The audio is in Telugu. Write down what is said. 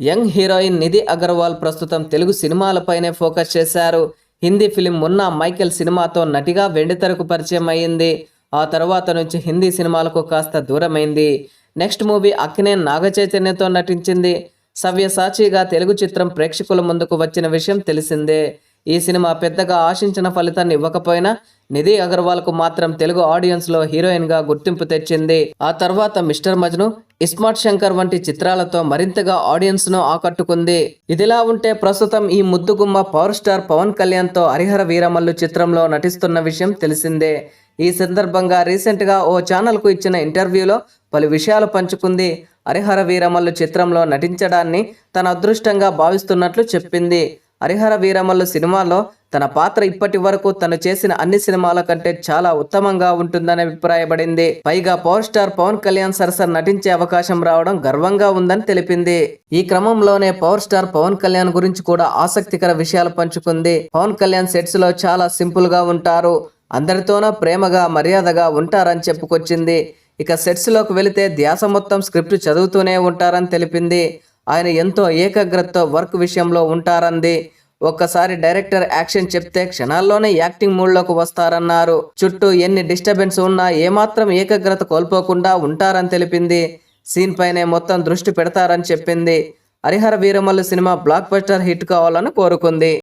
యంగ్ హీరోయిన్ నిధి అగర్వాల్ ప్రస్తుతం తెలుగు సినిమాలపైనే ఫోకస్ చేశారు. హిందీ ఫిలిం మున్నా మైకేల్ సినిమాతో నటిగా వెండితెరకు పరిచయం అయ్యింది. ఆ తర్వాత నుంచి హిందీ సినిమాలకు కాస్త దూరమైంది. నెక్స్ట్ మూవీ అక్కినే నాగచైతన్యతో నటించింది. సవ్యసాచిగా తెలుగు చిత్రం ప్రేక్షకుల ముందుకు వచ్చిన విషయం తెలిసిందే. ఈ సినిమా పెద్దగా ఆశించిన ఫలితాన్ని ఇవ్వకపోయినా నిధి అగర్వాల్కు మాత్రం తెలుగు ఆడియన్స్లో హీరోయిన్గా గుర్తింపు తెచ్చింది. ఆ తర్వాత మిస్టర్ మజ్ను ఇస్మార్ట్ శంకర్ వంటి చిత్రాలతో మరింతగా ఆడియన్స్ను ఆకట్టుకుంది. ఇదిలా ఉంటే ప్రస్తుతం ఈ ముద్దుగుమ్మ పవర్ స్టార్ పవన్ కళ్యాణ్తో హరిహర వీరమల్లు చిత్రంలో నటిస్తున్న విషయం తెలిసిందే. ఈ సందర్భంగా రీసెంట్గా ఓ ఛానల్కు ఇచ్చిన ఇంటర్వ్యూలో పలు విషయాలు పంచుకుంది. హరిహర వీరమల్లు చిత్రంలో నటించడాన్ని తన అదృష్టంగా భావిస్తున్నట్లు చెప్పింది. హరిహర వీరమల్లు సినిమాలో తన పాత్ర ఇప్పటి వరకు తను చేసిన అన్ని సినిమాల కంటే చాలా ఉత్తమంగా ఉంటుందని అభిప్రాయపడింది. పైగా పవర్ స్టార్ పవన్ కళ్యాణ్ సరసన నటించే అవకాశం రావడం గర్వంగా ఉందని తెలిపింది. ఈ క్రమంలోనే పవర్ స్టార్ పవన్ కళ్యాణ్ గురించి కూడా ఆసక్తికర విషయాలు పంచుకుంది. పవన్ కళ్యాణ్ సెట్స్లో చాలా సింపుల్గా ఉంటారు. అందరితోనూ ప్రేమగా మర్యాదగా ఉంటారని చెప్పుకొచ్చింది. ఇక సెట్స్లోకి వెళితే ధ్యాస మొత్తం స్క్రిప్ట్ చదువుతూనే ఉంటారని తెలిపింది. ఆయన ఎంతో ఏకాగ్రతతో వర్క్ విషయంలో ఉంటారంది. ఒక్కసారి డైరెక్టర్ యాక్షన్ చెప్తే క్షణాల్లోనే యాక్టింగ్ మూడ్లోకి వస్తారన్నారు. చుట్టూ ఎన్ని డిస్టర్బెన్స్ ఉన్నా ఏమాత్రం ఏకాగ్రత కోల్పోకుండా ఉంటారని తెలిపింది. సీన్ పైనే మొత్తం దృష్టి పెడతారని చెప్పింది. Harihara Veeramallu cinema blockbuster hit కావాలని కోరుకుంది.